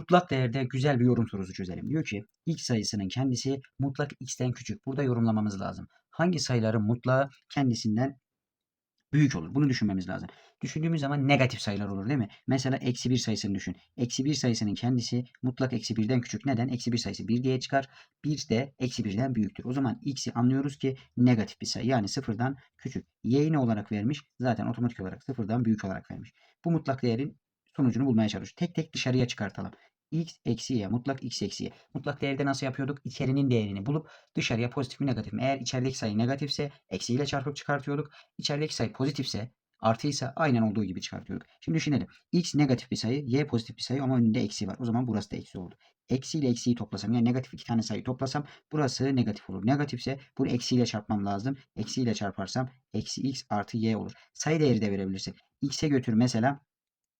Mutlak değerde güzel bir yorum sorusu çözelim. Diyor ki x sayısının kendisi mutlak x'ten küçük. Burada yorumlamamız lazım. Hangi sayıların mutlağı kendisinden büyük olur? Bunu düşünmemiz lazım. Düşündüğümüz zaman negatif sayılar olur değil mi? Mesela eksi 1 sayısını düşün. Eksi 1 sayısının kendisi mutlak eksi 1'den küçük. Neden? Eksi 1 sayısı 1 diye çıkar. 1 de eksi 1'den büyüktür. O zaman x'i anlıyoruz ki negatif bir sayı. Yani sıfırdan küçük. Y'yi ne olarak vermiş? Zaten otomatik olarak sıfırdan büyük olarak vermiş. Bu mutlak değerin sonucunu bulmaya çalışıyoruz. Tek tek dışarıya çıkartalım. x eksi y mutlak x eksi y. Mutlak değerde nasıl yapıyorduk? İçerinin değerini bulup dışarıya pozitif mi negatif mi? Eğer içerideki sayı negatifse eksiyle çarpıp çıkartıyorduk. İçerideki sayı pozitifse artıysa aynen olduğu gibi çıkartıyorduk. Şimdi düşünelim. x negatif bir sayı, y pozitif bir sayı ama önünde eksi var. O zaman burası da eksi oldu. Eksi ile eksiyi toplasam yani negatif iki tane sayı toplasam burası negatif olur. Negatifse bunu eksiyle çarpmam lazım. Eksiyle çarparsam eksi x artı y olur. Sayı değeri de verebilirsin. x'e götür mesela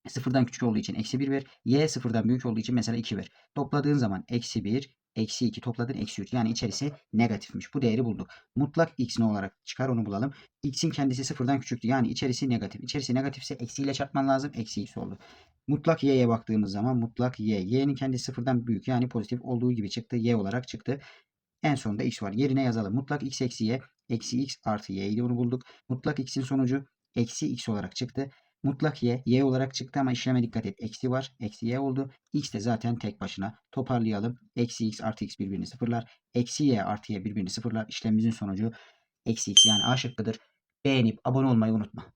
sıfırdan küçük olduğu için eksi 1 ver. Y sıfırdan büyük olduğu için mesela 2 ver. Topladığın zaman eksi 1, eksi 2 topladın eksi 3. Yani içerisi negatifmiş. Bu değeri bulduk. Mutlak x ne olarak çıkar onu bulalım. x'in kendisi sıfırdan küçüktü. Yani içerisi negatif. İçerisi negatifse eksiyle çarpman lazım. Eksi x oldu. Mutlak y'ye baktığımız zaman mutlak y. y'nin kendisi sıfırdan büyük yani pozitif olduğu gibi çıktı. y olarak çıktı. En sonunda x var. Yerine yazalım. Mutlak x eksi y. Eksi x artı y idi. Onu bulduk. Mutlak x'in sonucu eksi x olarak çıktı. Mutlak y, y olarak çıktı ama işleme dikkat et. Eksi var, eksi y oldu. x de zaten tek başına. Toparlayalım. Eksi x artı x birbirini sıfırlar. Eksi y artı y birbirini sıfırlar. İşlemimizin sonucu eksi x yani A şıkkıdır. Beğenip abone olmayı unutma.